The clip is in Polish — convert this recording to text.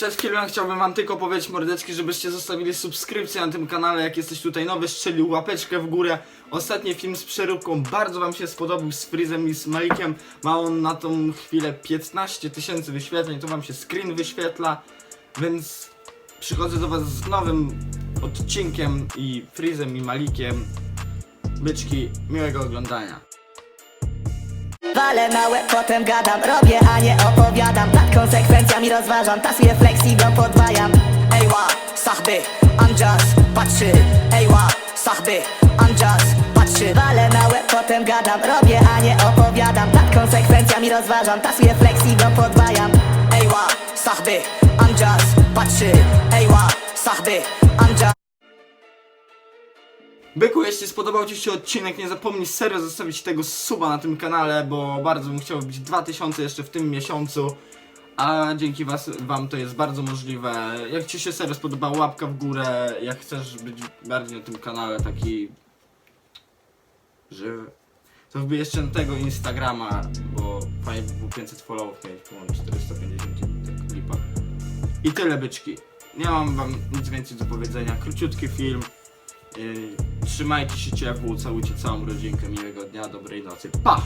Przed chwilą chciałbym wam tylko powiedzieć mordeczki, żebyście zostawili subskrypcję na tym kanale, jak jesteś tutaj nowy, strzelił łapeczkę w górę. Ostatni film z przeróbką bardzo wam się spodobał z Freezem i z Malikiem. Ma on na tą chwilę 15 tysięcy wyświetleń, to wam się screen wyświetla, więc przychodzę do was z nowym odcinkiem i Freezem i Malikiem. Byczki, miłego oglądania. Walę na łeb, potem gadam. Robię, a nie opowiadam. Nad konsekwencjami rozważam. Tasuję flexi, go podwajam. Ejła, sachby, Anjas Patrzy, ejła, sachby, Anjas Patrzy, walę na łeb, potem gadam. Robię, a nie opowiadam. Nad konsekwencjami rozważam. Tasuję flexi, go podwajam. Ejła, sachby, Anjas Patrzy, ejła, sachby, Anjas Byku, jeśli spodobał Ci się odcinek, nie zapomnij serio zostawić tego suba na tym kanale, bo bardzo bym chciał być 2000 jeszcze w tym miesiącu. A dzięki was, wam to jest bardzo możliwe. Jak Ci się serio spodoba, łapka w górę. Jak chcesz być bardziej na tym kanale taki żywy, to wbij jeszcze na tego Instagrama, bo fajnie by było 500 followów mieć, mam 450 i tak lipa. I tyle byczki. Nie mam wam nic więcej do powiedzenia. Króciutki film. Trzymajcie się ciepło, całujcie całą rodzinkę, miłego dnia, dobrej nocy. Pa!